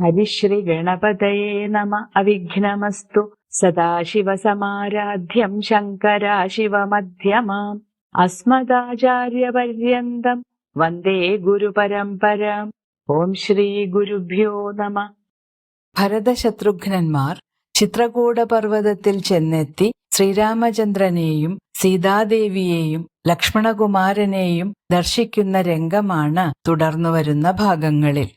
ഹരിശ്രീ ഗണപതയേ നമ അവിഘ്നമസ്തു സദാശിവസമാരാധ്യം ശങ്കരാശിവമധ്യമാം അസ്മദാചാര്യപര്യന്തം വന്ദേ ഗുരുപരമ്പരാം ഓം ശ്രീ ഗുരുഭ്യോ നമ ഭരതശത്രുഘ്നന്മാർ ചിത്രകൂട പർവതത്തിൽ ചെന്നെത്തി ശ്രീരാമചന്ദ്രനെയും സീതാദേവിയെയും ലക്ഷ്മണകുമാരനെയും ദർശിക്കുന്ന രംഗമാണ് തുടർന്നു വരുന്ന ഭാഗങ്ങളിൽ.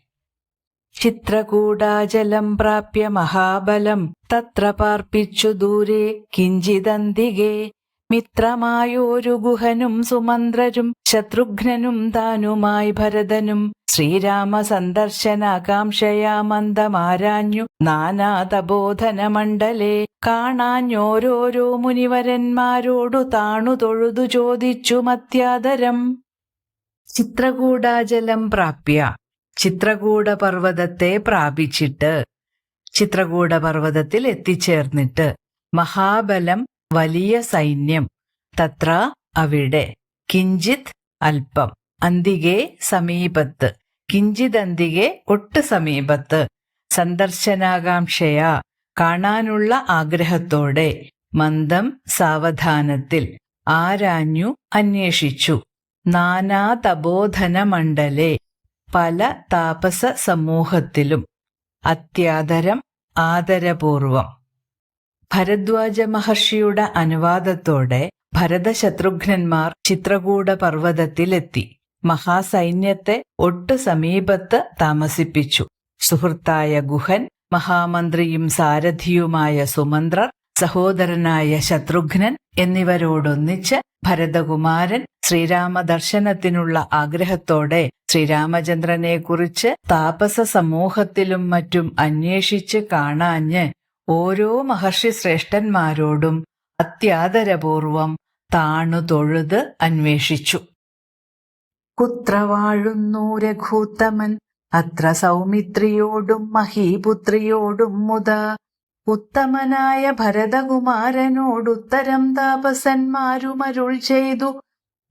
ചിത്രകൂടാചലം പ്രാപ്യ മഹാബലം തത്ര പാർപ്പിച്ചു ദൂരെ കിഞ്ചിതന്തികെ മിത്രമായോരു ഗുഹനും സുമന്ത്രരും ശത്രുഘ്നനും താനുമായി ഭരതനും ശ്രീരാമ സന്ദർശനാകാംക്ഷയാ മന്ദമാരാഞ്ഞു നാനാതബോധന മണ്ഡലേ കാണാഞ്ഞോരോരോ മുനിവരന്മാരോടു താണു തൊഴുതു ചോദിച്ചു മത്യാദരം. ചിത്രകൂടാജലം പ്രാപ്യ ചിത്രകൂട പർവതത്തെ പ്രാപിച്ചിട്ട് ചിത്രകൂട പർവതത്തിൽ എത്തിച്ചേർന്നിട്ട് മഹാബലം വലിയ സൈന്യം. തത്ര അവിടെ. കിഞ്ചിത് അല്പം. അന്തികെ സമീപത്ത്. കിഞ്ചിതന്തികെ ഒട്ട് സമീപത്ത്. സന്ദർശനാകാംക്ഷയാ. കാണാനുള്ള ആഗ്രഹത്തോടെ മന്ദം സാവധാനത്തിൽ ആരാഞ്ഞു അന്വേഷിച്ചു. നാനാതബോധന മണ്ഡലെ പല താപസ സമൂഹത്തിലും അത്യാദരം ആദരപൂർവം. ഭരദ്വാജ മഹർഷിയുടെ അനുവാദത്തോടെ ഭരതശത്രുഘ്നന്മാർ ചിത്രകൂട പർവതത്തിലെത്തി. മഹാസൈന്യത്തെ ഒട്ടു സമീപത്ത് താമസിപ്പിച്ചു. സുഹൃത്തായ ഗുഹൻ മഹാമന്ത്രിയും സാരഥിയുമായ സുമന്ത്രർ സഹോദരനായ ശത്രുഘ്നൻ എന്നിവരോടൊന്നിച്ച് ഭരതകുമാരൻ ശ്രീരാമദർശനത്തിനുള്ള ആഗ്രഹത്തോടെ ശ്രീരാമചന്ദ്രനെക്കുറിച്ച് താപസ സമൂഹത്തിലും മറ്റും അന്വേഷിച്ച് കാണാഞ്ഞ് ഓരോ മഹർഷി ശ്രേഷ്ഠന്മാരോടും അത്യാദരപൂർവം താണു തൊഴുത് അന്വേഷിച്ചു. കുത്ര വാഴുന്നു രഘൂത്തമൻ അത്ര സൗമിത്രിയോടും മഹീപുത്രിയോടും മുത ഉത്തമനായ ഭരതകുമാരനോടുത്തരം താപസന്മാരുമരുൾ ചെയ്തു.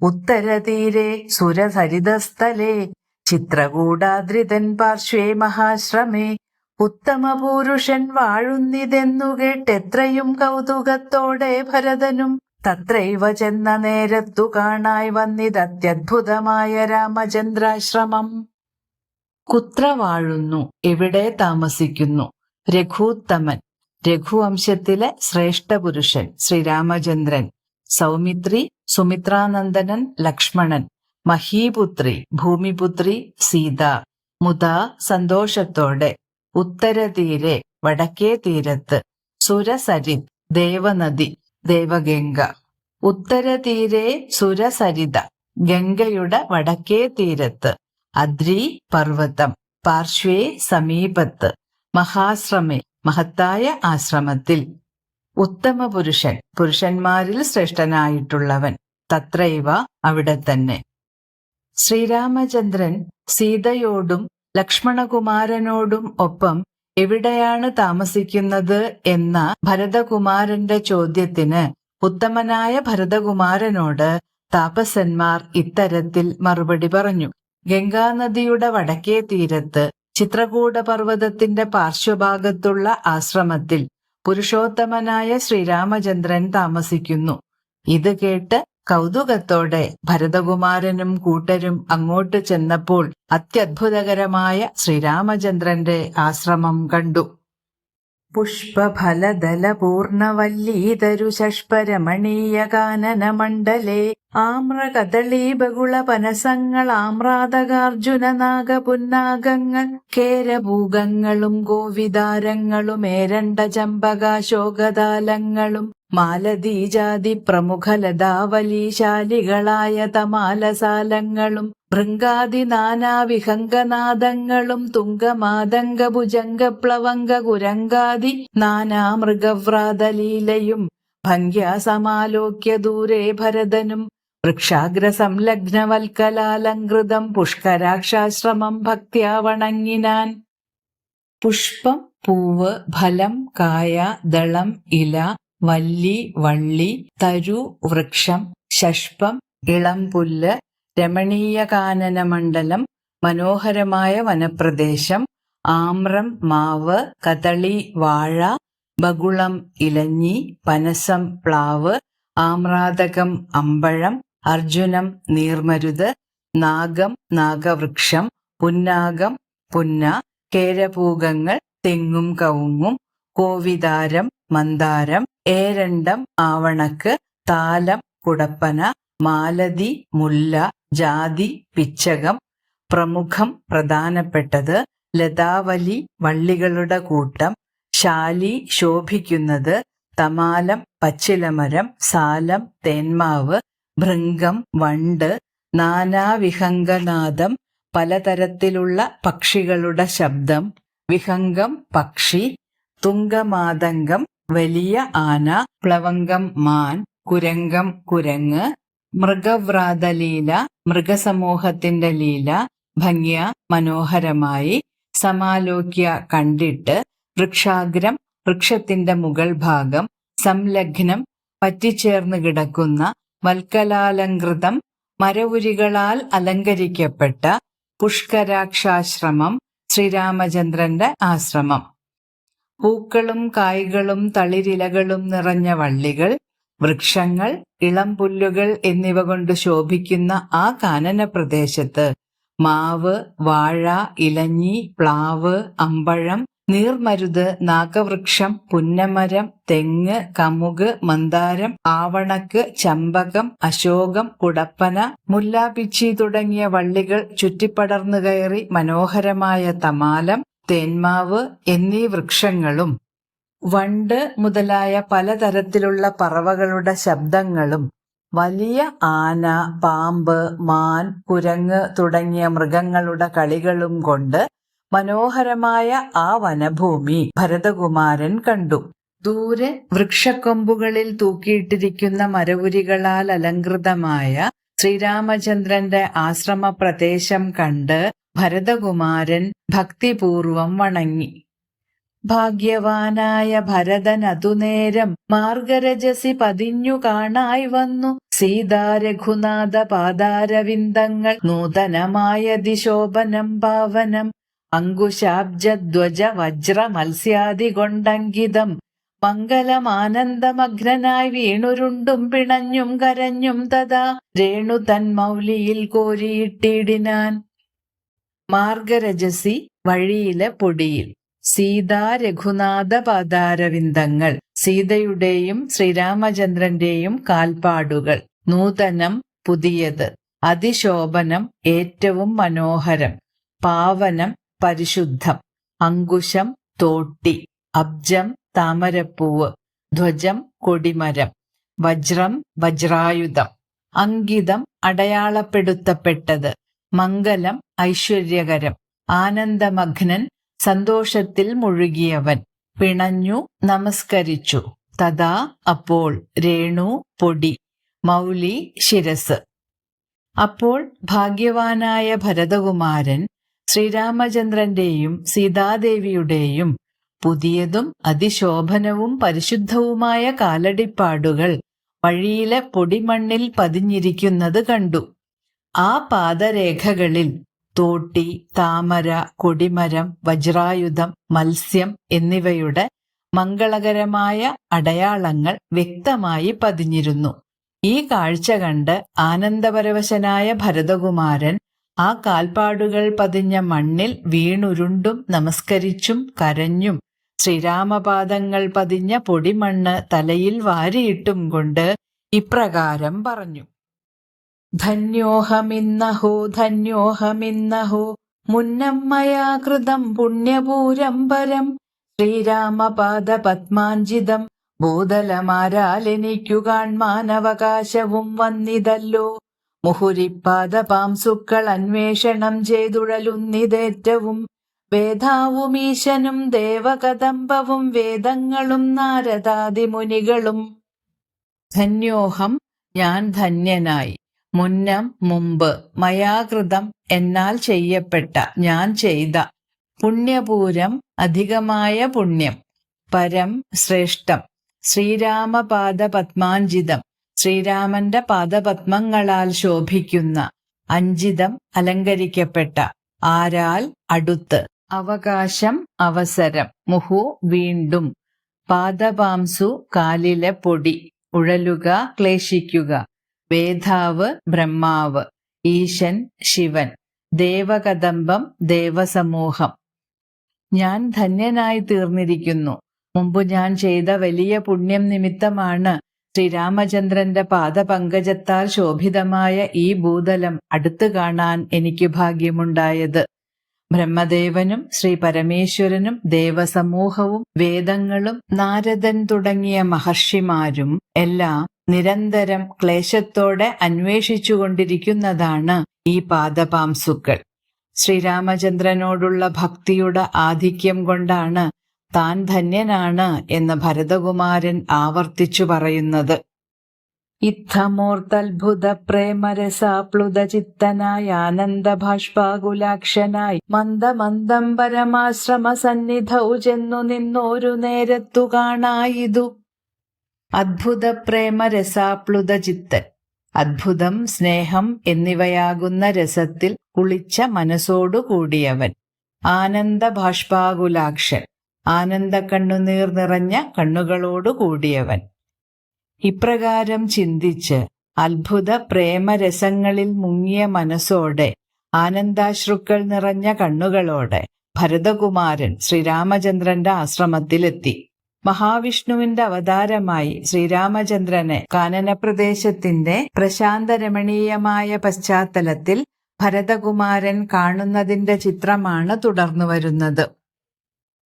ഉത്തരതീരെ സുരസരിതസ്ഥലേ ചിത്രകൂടാദ്രിതൻ പാർശ്വേ മഹാശ്രമേ ഉത്തമ പുരുഷൻ വാഴുന്നിതെന്നു കേട്ടെത്രയും കൗതുകത്തോടെ ഭരതനും തത്രൈവ ചെന്ന നേരത്തു കാണായി വന്നിതത്യത്ഭുതമായ രാമചന്ദ്രാശ്രമം. കുത്ര വാഴുന്നു എവിടെ താമസിക്കുന്നു രഘൂത്തമൻ. രഘുവംശത്തിലെ ശ്രേഷ്ഠ പുരുഷൻ ശ്രീരാമചന്ദ്രൻ സൗമിത്രി സുമിത്രാനന്ദനൻ ലക്ഷ്മണൻ മഹീപുത്രി ഭൂമിപുത്രി സീത മുത സന്തോഷത്തോടെ ഉത്തരതീരെ വടക്കേ തീരത്ത് സുരസരിത് ദേവനദി ദേവഗംഗ. ഉത്തരതീരെ സുരസരിത ഗംഗയുടെ വടക്കേ തീരത്ത് അദ്രി പർവതം പാർശ്വേ സമീപത്ത് മഹാശ്രമേ മഹത്തായ ആശ്രമത്തിൽ ഉത്തമ പുരുഷൻ പുരുഷന്മാരിൽ ശ്രേഷ്ഠനായിട്ടുള്ളവൻ തത്രൈവ അവിടെ തന്നെ ശ്രീരാമചന്ദ്രൻ സീതയോടും ലക്ഷ്മണകുമാരനോടും ഒപ്പം എവിടെയാണ് താമസിക്കുന്നത് എന്ന ഭരതകുമാരന്റെ ചോദ്യത്തിന് ഉത്തമനായ ഭരതകുമാരനോട് താപസന്മാർ ഇത്തരത്തിൽ മറുപടി പറഞ്ഞു. ഗംഗാനദിയുടെ വടക്കേ തീരത്ത് ചിത്രകൂട പർവതത്തിന്റെ പാർശ്വഭാഗത്തുള്ള ആശ്രമത്തിൽ പുരുഷോത്തമനായ ശ്രീരാമചന്ദ്രൻ താമസിക്കുന്നു. ഇത് കേട്ട് കൗതുകത്തോടെ ഭരതകുമാരനും കൂട്ടരും അങ്ങോട്ട് ചെന്നപ്പോൾ അത്യത്ഭുതകരമായ ശ്രീരാമചന്ദ്രന്റെ ആശ്രമം കണ്ടു. പുഷ്പഫലദല പൂർണവല്ലീതരു ശഷ്പരമണീയ കാനന മണ്ഡലേ ആമ്ര കദളീ ബഹുള പനസങ്ങൾ ആമ്രാതകാർജുന നാഗപുന്നാഗങ്ങൾ കേരഭൂഗങ്ങളും ഗോവിതാരങ്ങളും ഏരണ്ട ചമ്പകാശോകതാലങ്ങളും മാലതീജാതി പ്രമുഖ ലതാവലീശാലികളായ തമാലസാലങ്ങളും ഭൃങ്കാതി നാനാവിഹംഗനാദങ്ങളും തുങ്കമാതംഗ ഭുജംഗ പ്ലവംഗ കുരങ്കാതി നാനാമൃഗവ്രാതലീലയും ഭംഗ്യാസമാലോക്യ ദൂരെ ഭരതനും വൃക്ഷാഗ്ര സംലഗ്നവൽക്കലാലങ്കൃതം പുഷ്കരാക്ഷാശ്രമം ഭക്ത്യാ വണങ്ങിനാൻ. പുഷ്പം പൂവ് ഫലം കായ ദളം ഇല വല്ലി വള്ളി തരു വൃക്ഷം ശഷ്പം ഇളം പുല്ല് രമണീയ കാനന മണ്ഡലം മനോഹരമായ വനപ്രദേശം ആമ്രം മാവ് കദളി വാഴ ബകുളം ഇലഞ്ഞി പനസം പ്ലാവ് ആമ്രാതകം അമ്പഴം അർജുനം നീർമരുത് നാഗം നാഗവൃക്ഷം പുന്നാഗം പുന്ന കേരപൂകങ്ങൾ തെങ്ങും കവുങ്ങും കോവിതാരം മന്ദാരം ഏരണ്ടം ആവണക്ക് താലം കുടപ്പന മാലതി മുല്ല ജാതി പിച്ചകം. പ്രമുഖം പ്രധാനപ്പെട്ടത് ലതാവലി വള്ളികളുടെ കൂട്ടം ശാലി ശോഭിക്കുന്നത് തമാലം പച്ചിലമരം സാലം തേന്മാവ് ഭൃംഗം വണ്ട് നാനാവിഹംഗനാദം പലതരത്തിലുള്ള പക്ഷികളുടെ ശബ്ദം. വിഹംഗം പക്ഷി. തുങ്കമാതംഗം വലിയ ആന. പ്ലവംഗം മാൻ. കുരംഗം കുരങ്ങ്. മൃഗവ്രാതലീല മൃഗസമൂഹത്തിന്റെ ലീല. ഭംഗ്യ മനോഹരമായി. സമാലോക്യ കണ്ടിട്ട്. വൃക്ഷാഗ്രം വൃക്ഷത്തിന്റെ മുകൾ ഭാഗം. സംലഗ്നം പറ്റിച്ചേർന്ന് കിടക്കുന്ന വൽക്കലാലങ്കൃതം മരവുരികളാൽ അലങ്കരിക്കപ്പെട്ട പുഷ്കരാക്ഷാശ്രമം ശ്രീരാമചന്ദ്രന്റെ ആശ്രമം. പൂക്കളും കായ്കളും തളിരിലകളും നിറഞ്ഞ വള്ളികൾ വൃക്ഷങ്ങൾ ഇളം പുല്ലുകൾ എന്നിവ കൊണ്ട് ശോഭിക്കുന്ന ആ കാനന പ്രദേശത്ത് മാവ് വാഴ ഇലഞ്ഞി പ്ലാവ് അമ്പഴം നീർമരുത് നാഗവൃക്ഷം പുന്നമരം തെങ്ങ് കമുക് മന്ദാരം ആവണക്ക് ചമ്പകം അശോകം കുടപ്പന മുല്ലാപിച്ചി തുടങ്ങിയ വള്ളികൾ ചുറ്റിപ്പടർന്നു കയറി മനോഹരമായ തമാലം തേന്മാവ് എന്നീ വൃക്ഷങ്ങളും വണ്ട് മുതലായ പലതരത്തിലുള്ള പറവകളുടെ ശബ്ദങ്ങളും വലിയ ആന പാമ്പ് മാൻ കുരങ്ങ് തുടങ്ങിയ മൃഗങ്ങളുടെ കളികളും കൊണ്ട് മനോഹരമായ ആ വനഭൂമി ഭരതകുമാരൻ കണ്ടു. ദൂരെ വൃക്ഷക്കൊമ്പുകളിൽ തൂക്കിയിട്ടിരിക്കുന്ന മരവുരികളാൽ അലങ്കൃതമായ ശ്രീരാമചന്ദ്രന്റെ ആശ്രമ പ്രദേശം കണ്ട് ഭരതകുമാരൻ ഭക്തിപൂർവം വണങ്ങി. ഭാഗ്യവാനായ ഭരതൻ അതുനേരം മാർഗരജസി പതിഞ്ഞു കാണായി വന്നു. സീതാരഘുനാഥ പാതാരവിന്ദങ്ങൾ നൂതനമായ ദിശോഭനം പാവനം അങ്കുശാബ്ജധ്വജ വജ്ര മത്സ്യാദി കൊണ്ടങ്കിതം മംഗലമാനന്ദമഗ്നനായി വീണുരുണ്ടും പിണഞ്ഞും കരഞ്ഞും തഥാ രേണു തൻ മൗലിയിൽ കോരിയിട്ടിടിനാൻ. മാർഗരജസി വഴിയിലെ പൊടിയിൽ. സീതാ രഘുനാഥ പാദാരവിന്ദങ്ങൾ. സീതയുടെയും ശ്രീരാമചന്ദ്രന്റെയും കാൽപ്പാടുകൾ. നൂതനം പുതിയത്. അതിശോഭനം ഏറ്റവും മനോഹരം. പാവനം പരിശുദ്ധം. അങ്കുശം തോട്ടി. അബ്ജം താമരപ്പൂവ്. ധ്വജം കൊടിമരം. വജ്രം വജ്രായുധം. അങ്കിതം അടയാളപ്പെടുത്തപ്പെട്ടത്. മംഗലം ഐശ്വര്യകരം. ആനന്ദമഗ്നൻ സന്തോഷത്തിൽ മുഴുകിയവൻ. പിണഞ്ഞു നമസ്കരിച്ചു. തഥാ അപ്പോൾ രേണു പൊടി. മൗലി ശിരസ്. അപ്പോൾ ഭാഗ്യവാനായ ഭരതകുമാരൻ ശ്രീരാമചന്ദ്രന്റെയും സീതാദേവിയുടെയും പുതിയതും അതിശോഭനവും പരിശുദ്ധവുമായ കാലടിപ്പാടുകൾ വഴിയിലെ പൊടിമണ്ണിൽ പതിഞ്ഞിരിക്കുന്നത് കണ്ടു. ആ പാദരേഖകളിൽ തോട്ടി താമര കൊടിമരം വജ്രായുധം മത്സ്യം എന്നിവയുടെ മംഗളകരമായ അടയാളങ്ങൾ വ്യക്തമായി പതിഞ്ഞിരുന്നു. ഈ കാഴ്ച കണ്ട് ആനന്ദപരവശനായ ഭരതകുമാരൻ ആ കാൽപ്പാടുകൾ പതിഞ്ഞ മണ്ണിൽ വീണുരുണ്ടും നമസ്കരിച്ചും കരഞ്ഞും ശ്രീരാമപാദങ്ങൾ പതിഞ്ഞ പൊടിമണ്ണ് തലയിൽ വാരിയിട്ടും കൊണ്ട് ഇപ്രകാരം പറഞ്ഞു. ധന്യോഹമിന്നഹോ ധന്യോഹമിന്നഹോ മുന്നമ്മയാ കൃതം പുണ്യപൂരം പരം ശ്രീരാമപാദ പത്മാഞ്ചിതം ഭൂതലമാരാലെനിക്കു കാൺമാനവകാശവും വന്നിതല്ലോ. മുഹുരിപ്പാദപാംസുക്കൾ അന്വേഷണം ചെയ്തുഴലുന്നിതേറ്റവും വേദാവും ഈശനും ദേവകദംബവും വേദങ്ങളും നാരദാദിമുനികളും. ധന്യോഹം ഞാൻ ധന്യനായി. മുന്നം മുമ്പ് മയാകൃതം എന്നാൽ ചെയ്യപ്പെട്ട ഞാൻ ചെയ്ത പുണ്യപൂരം അധികമായ പുണ്യം. പരം ശ്രേഷ്ഠം. ശ്രീരാമപാദ പത്മാഞ്ചിതം ശ്രീരാമന്റെ പാദപത്മങ്ങളാൽ ശോഭിക്കുന്ന അഞ്ചിതം അലങ്കരിക്കപ്പെട്ട ആരാൽ അടുത്ത്. അവകാശം അവസരം. മുഹു വീണ്ടും. പാദപാംസു കാലിലെ പൊടി. ഉഴലുക ക്ലേശിക്കുക. വേധാവ് ബ്രഹ്മാവ്. ഈശൻ ശിവൻ. ദേവകദംബം ദേവസമൂഹം. ഞാൻ ധന്യനായി തീർന്നിരിക്കുന്നു. മുമ്പ് ഞാൻ ചെയ്ത വലിയ പുണ്യം നിമിത്തമാണ് ശ്രീരാമചന്ദ്രന്റെ പാദപങ്കജത്താൽ ശോഭിതമായ ഈ ഭൂതലം അടുത്തു കാണാൻ എനിക്ക് ഭാഗ്യമുണ്ടായത്. ബ്രഹ്മദേവനും ശ്രീ പരമേശ്വരനും ദേവസമൂഹവും വേദങ്ങളും നാരദൻ തുടങ്ങിയ മഹർഷിമാരും എല്ലാം നിരന്തരം ക്ലേശത്തോടെ അന്വേഷിച്ചുകൊണ്ടിരിക്കുന്നതാണ് ഈ പാദപാംസുക്കൾ. ശ്രീരാമചന്ദ്രനോടുള്ള ഭക്തിയുടെ ആധിക്യം കൊണ്ടാണ് താൻ ധന്യനാണ് എന്ന് ഭരതകുമാരൻ ആവർത്തിച്ചു പറയുന്നത്. ഇത്തമൂർത്തത്ഭുത പ്രേമരസാപ്ലുത ചിത്തനായി ആനന്ദ ഭാഷ്പാകുലാക്ഷനായി മന്ദമന്ദം പരമാശ്രമ സന്നിധൗ ചെന്നു നിന്നോരു നേരത്തു കാണായിതു. അദ്ഭുത പ്രേമരസാപ്ലുത ചിത്തൻ അദ്ഭുതം സ്നേഹം എന്നിവയാകുന്ന രസത്തിൽ കുളിച്ച മനസ്സോടു കൂടിയവൻ ആനന്ദ കണ്ണുനീർ നിറഞ്ഞ കണ്ണുകളോടു കൂടിയവൻ. ഇപ്രകാരം ചിന്തിച്ച് അത്ഭുത പ്രേമരസങ്ങളിൽ മുങ്ങിയ മനസ്സോടെ ആനന്ദാശ്രുക്കൾ നിറഞ്ഞ കണ്ണുകളോടെ ഭരതകുമാരൻ ശ്രീരാമചന്ദ്രന്റെ ആശ്രമത്തിലെത്തി. മഹാവിഷ്ണുവിന്റെ അവതാരമായി ശ്രീരാമചന്ദ്രനെ കാനനപ്രദേശത്തിന്റെ പ്രശാന്തരമണീയമായ പശ്ചാത്തലത്തിൽ ഭരതകുമാരൻ കാണുന്നതിന്റെ ചിത്രമാണ് തുടർന്നു വരുന്നത്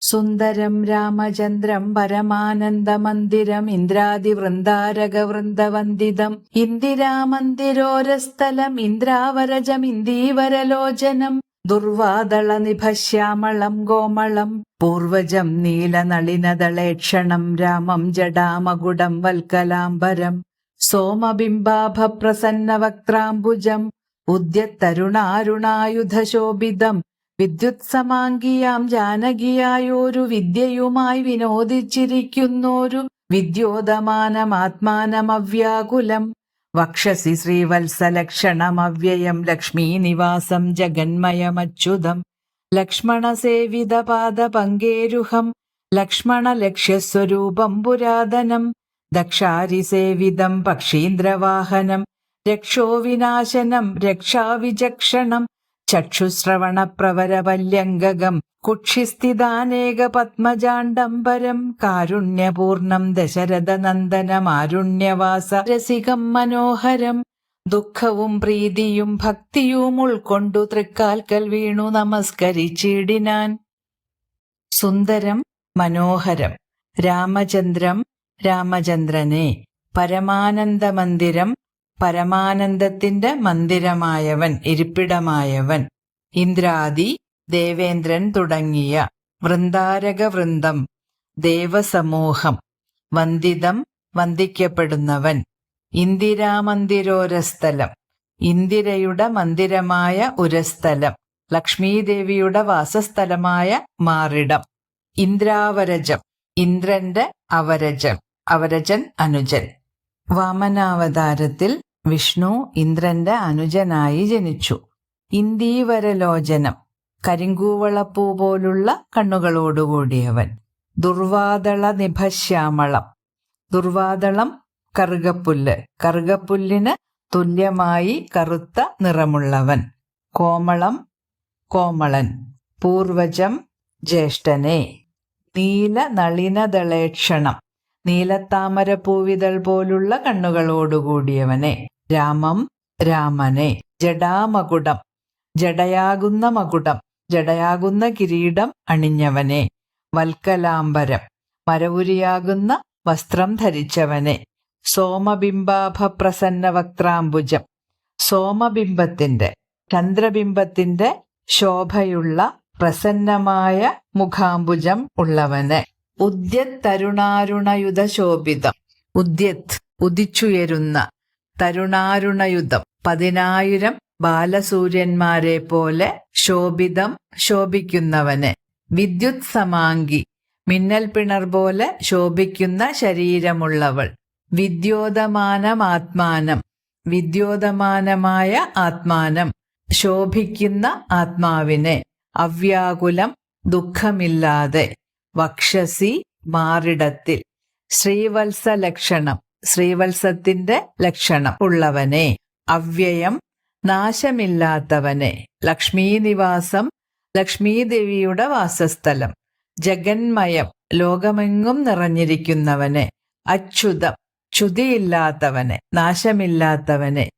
സുന്ദരം രാമചന്ദ്രം പരമാനന്ദമന്ദിരം ഇന്ദ്രാദി വൃന്ദാരക വൃന്ദവന്ദിതം ഇന്ദിരാമന്ദിരോരസ്ഥലം ഇന്ദ്രാവരജം ഇന്ദീവരലോചനം ദുർവാദള നിഭശ്യാമളം കോമളം പൂർവജം നീലനളിനദളേക്ഷണം രാമം ജടാമകുടം വൽക്കലാംബരം സോമബിംബാഭ പ്രസന്ന വക്ത്രാംബുജം ഉദ്യത്തരുണാരുണായുധശോഭിതം വിദ്യുത് സമാങ്കിയാം ജാനകിയായോരു വിദ്യയുമായി വിനോദിച്ചിരിക്കുന്നോരു വിദ്യോതമാനമാത്മാനമവ്യാകുലം വക്ഷസി ശ്രീവത്സലക്ഷണമവ്യയം ലക്ഷ്മീനിവാസം ജഗന്മയമച്യുതം. ലക്ഷ്മണസേവിതപാദ പങ്കേരുഹം ലക്ഷ്മണലക്ഷ്യസ്വരൂപം പുരാതനം. ദക്ഷാരിസേവിതം പക്ഷീന്ദ്രവാഹനം. രക്ഷോവിനാശനം രക്ഷാവിചക്ഷണം. ചക്ഷുശ്രവണപ്രവരവല്യംഗകം കുക്ഷിസ്ഥിതാനേക പത്മജാണ്ടംബരം കാരുണ്യപൂർണം ദശരഥനന്ദനമാരുണ്യവാസ രസികം മനോഹരം ദുഃഖവും പ്രീതിയും ഭക്തിയും ഉൾക്കൊണ്ടു തൃക്കാൽക്കൽ വീണു നമസ്കരിച്ചിടിനാൻ. സുന്ദരം മനോഹരം രാമചന്ദ്രം രാമചന്ദ്രനെ പരമാനന്ദ മന്ദിരം പരമാനന്ദത്തിന്റെ മന്ദിരമായവൻ ഇരിപ്പിടമായവൻ. ഇന്ദ്രാദി ദേവേന്ദ്രൻ തുടങ്ങിയ വൃന്ദാരക വൃന്ദം ദേവസമൂഹം വന്ദിതം വന്ദിക്കപ്പെടുന്നവൻ. ഇന്ദിരാമന്ദിരോരസ്ഥലം ഇന്ദിരയുടെ മന്ദിരമായ ഉരസ്ഥലം ലക്ഷ്മീദേവിയുടെ വാസസ്ഥലമായ മാറിടം. ഇന്ദ്രാവരജം ഇന്ദ്രന്റെ അവരജം അവരജൻ അനുജൻ. വാമനാവതാരത്തിൽ വിഷ്ണു ഇന്ദ്രന്റെ അനുജനായി ജനിച്ചു. ഇന്ദീവരലോചനം കരിങ്കൂവളപ്പൂ പോലുള്ള കണ്ണുകളോടുകൂടിയവൻ. ദുർവാദള നിഭശ്യാമളം ദുർവാദളം കറുകപ്പുല്ല്. കറുകപ്പുല്ലിന് തുല്യമായി കറുത്ത നിറമുള്ളവൻ. കോമളം കോമളൻ. പൂർവജം ജ്യേഷ്ഠനെ. നീല നളിനദളേക്ഷണം നീലത്താമര പൂവിതൾ പോലുള്ള കണ്ണുകളോടുകൂടിയവനെ. രാമം രാമനെ. ജഡാമകുടം ജടയാകുന്ന മകുടം. ജടയാകുന്ന കിരീടം അണിഞ്ഞവനെ. വൽക്കലാംബരം. മരവുരിയാകുന്ന വസ്ത്രം ധരിച്ചവനെ. സോമബിംബാഭ പ്രസന്ന വക്ത്രാംബുജം സോമബിംബത്തിന്റെ ചന്ദ്രബിംബത്തിന്റെ ശോഭയുള്ള പ്രസന്നമായ മുഖാംബുജം ഉള്ളവന്. ഉദ്യത് തരുണാരുണയുധ ശോഭിതം ഉദ്യത് ഉദിച്ചുയരുന്ന തരുണാരുണയുധം പതിനായിരം ബാലസൂര്യന്മാരെ പോലെ ശോഭിതം ശോഭിക്കുന്നവന്. വിദ്യുത് സമാങ്കി മിന്നൽ പിണർ പോലെ ശോഭിക്കുന്ന ശരീരമുള്ളവൾ. വിദ്യോതമാനമാത്മാനം വിദ്യോതമാനമായ ആത്മാനം. ശോഭിക്കുന്ന ആത്മാവിനെ അവ്യാകുലം ദുഃഖമില്ലാതെ. വക്ഷസി മാറിടത്തിൽ. ശ്രീവത്സ ലക്ഷണം ശ്രീവത്സത്തിന്റെ ലക്ഷണം. ഉള്ളവനെ അവ്യയം നാശമില്ലാത്തവനെ ലക്ഷ്മീനിവാസം ലക്ഷ്മീദേവിയുടെ വാസസ്ഥലം. ജഗന്മയം ലോകമെങ്ങും നിറഞ്ഞിരിക്കുന്നവനെ അച്യുതം ച്യുതിയില്ലാത്തവനെ നാശമില്ലാത്തവനെ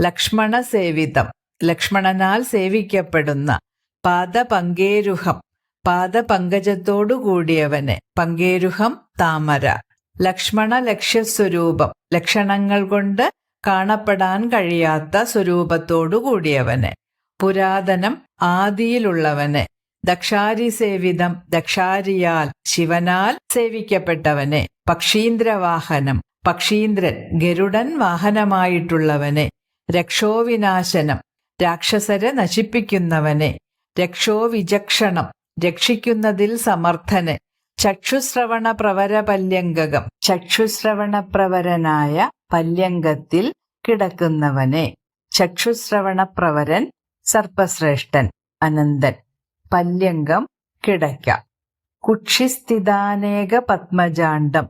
ലക്ഷ്മണ സേവിതം ലക്ഷ്മണനാൽ സേവിക്കപ്പെടുന്ന പാദപങ്കേരുഹം പാദപങ്കജത്തോടു കൂടിയവനെ പങ്കേരുഹം താമര. ലക്ഷ്മണ ലക്ഷ്യസ്വരൂപം. ലക്ഷണങ്ങൾ കൊണ്ട് കാണപ്പെടാൻ കഴിയാത്ത സ്വരൂപത്തോടു കൂടിയവന് പുരാതനം ആദിയിലുള്ളവന്. ദക്ഷാരി സേവിതം ദക്ഷാരിയാൽ ശിവനാൽ സേവിക്കപ്പെട്ടവനെ. പക്ഷീന്ദ്രവാഹനം. പക്ഷീന്ദ്രൻ ഗരുഡൻ വാഹനമായിട്ടുള്ളവനെ. രക്ഷോവിനാശനം. രാക്ഷസരെ നശിപ്പിക്കുന്നവനെ. രക്ഷോവിചക്ഷണം. രക്ഷിക്കുന്നതിൽ സമർത്ഥന്. ചക്ഷുശ്രവണ പ്രവര പല്യങ്കകം ചക്ഷുശ്രവണ പ്രവരനായ പല്യങ്കത്തിൽ കിടക്കുന്നവനെ ചക്ഷുശ്രവണ പ്രവരൻ സർപ്പശ്രേഷ്ഠൻ അനന്തൻ. പല്യങ്കം കിടക്ക. കുക്ഷിസ്ഥിതാനേക പത്മജാണ്ഡം.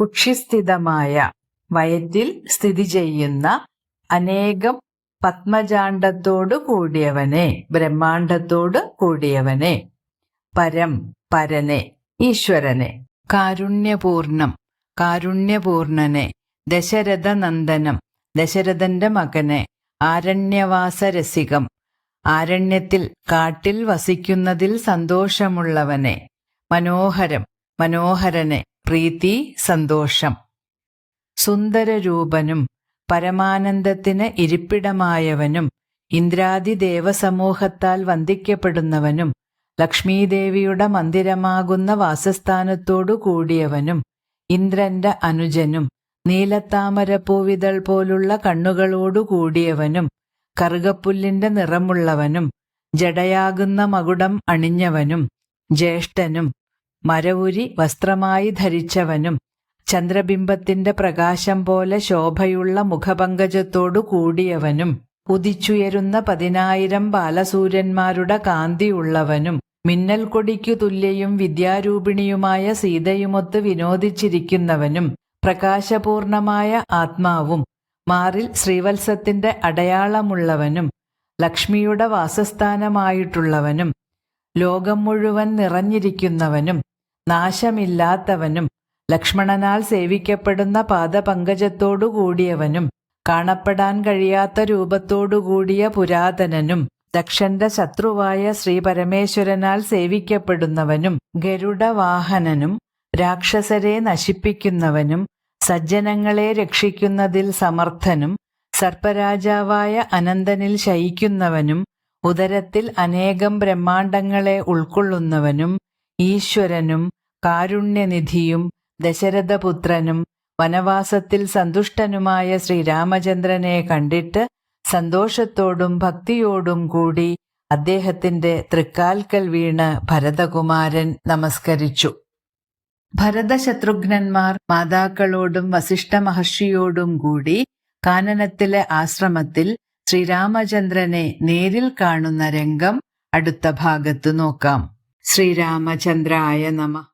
കുക്ഷിസ്ഥിതമായ വയറ്റിൽ സ്ഥിതി ചെയ്യുന്ന അനേകം പത്മജാണ്ഡത്തോടു കൂടിയവനെ ബ്രഹ്മാണ്ഡത്തോട് കൂടിയവനെ. പരം പരനെ. ഈശ്വരനെ. കാരുണ്യപൂർണം. കാരുണ്യപൂർണനെ. ദശരഥനന്ദനം. ദശരഥന്റെ മകനെ. ആരണ്യവാസരസികം. ആരണ്യത്തിൽ കാട്ടിൽ വസിക്കുന്നതിൽ സന്തോഷമുള്ളവനെ. മനോഹരം. മനോഹരനെ. പ്രീതി സന്തോഷം. സുന്ദരരൂപനും പരമാനന്ദത്തിന് ഇരിപ്പിടമായവനും ഇന്ദ്രാദി ദേവസമൂഹത്താൽ വന്ദിക്കപ്പെടുന്നവനും ലക്ഷ്മീദേവിയുടെ മന്ദിരമാകുന്ന വാസസ്ഥാനത്തോടു കൂടിയവനും ഇന്ദ്രന്റെ അനുജനും നീലത്താമരപ്പൂവിതൾ പോലുള്ള കണ്ണുകളോടു കൂടിയവനും കറുകപ്പുല്ലിന്റെ നിറമുള്ളവനും ജടയാകുന്ന മകുടം അണിഞ്ഞവനും ജ്യേഷ്ഠനും മരവുരി വസ്ത്രമായി ധരിച്ചവനും ചന്ദ്രബിംബത്തിന്റെ പ്രകാശം പോലെ ശോഭയുള്ള മുഖപങ്കജത്തോടു കൂടിയവനും ഉദിച്ചുയരുന്ന പതിനായിരം ബാലസൂര്യന്മാരുടെ കാന്തിയുള്ളവനും മിന്നൽ കൊടിക്കു തുല്യയും വിദ്യാരൂപിണിയുമായ സീതയുമൊത്ത് വിനോദിച്ചിരിക്കുന്നവനും പ്രകാശപൂർണമായ ആത്മാവും. മാറിൽ ശ്രീവത്സത്തിന്റെ അടയാളമുള്ളവനും ലക്ഷ്മിയുടെ വാസസ്ഥാനമായിട്ടുള്ളവനും ലോകം മുഴുവൻ നിറഞ്ഞിരിക്കുന്നവനും നാശമില്ലാത്തവനും ലക്ഷ്മണനാൽ സേവിക്കപ്പെടുന്ന പാദപങ്കജത്തോടു കൂടിയവനും കാണപ്പെടാൻ കഴിയാത്ത രൂപത്തോടുകൂടിയ പുരാതനനും ദക്ഷന്റെ ശത്രുവായ ശ്രീ പരമേശ്വരനാൽ സേവിക്കപ്പെടുന്നവനും ഗരുഡവാഹനനും രാക്ഷസരെ നശിപ്പിക്കുന്നവനും സജ്ജനങ്ങളെ രക്ഷിക്കുന്നതിൽ സമർത്ഥനും സർപ്പരാജാവായ അനന്തനിൽ ശയിക്കുന്നവനും ഉദരത്തിൽ അനേകം ബ്രഹ്മാണ്ടങ്ങളെ ഉൾക്കൊള്ളുന്നവനും ഈശ്വരനും കാരുണ്യനിധിയും ദശരഥപുത്രനും വനവാസത്തിൽ സന്തുഷ്ടനുമായ ശ്രീരാമചന്ദ്രനെ കണ്ടിട്ട് സന്തോഷത്തോടും ഭക്തിയോടും കൂടി അദ്ദേഹത്തിന്റെ തൃക്കാൽക്കൽ വീണ് ഭരതകുമാരൻ നമസ്കരിച്ചു. ഭരതശത്രുഘ്നന്മാർ മാതാക്കളോടും വസിഷ്ഠ മഹർഷിയോടും കൂടി കാനനത്തിലെ ആശ്രമത്തിൽ ശ്രീരാമചന്ദ്രനെ നേരിൽ കാണുന്ന രംഗം അടുത്ത ഭാഗത്ത് നോക്കാം. ശ്രീരാമചന്ദ്രായ നമ.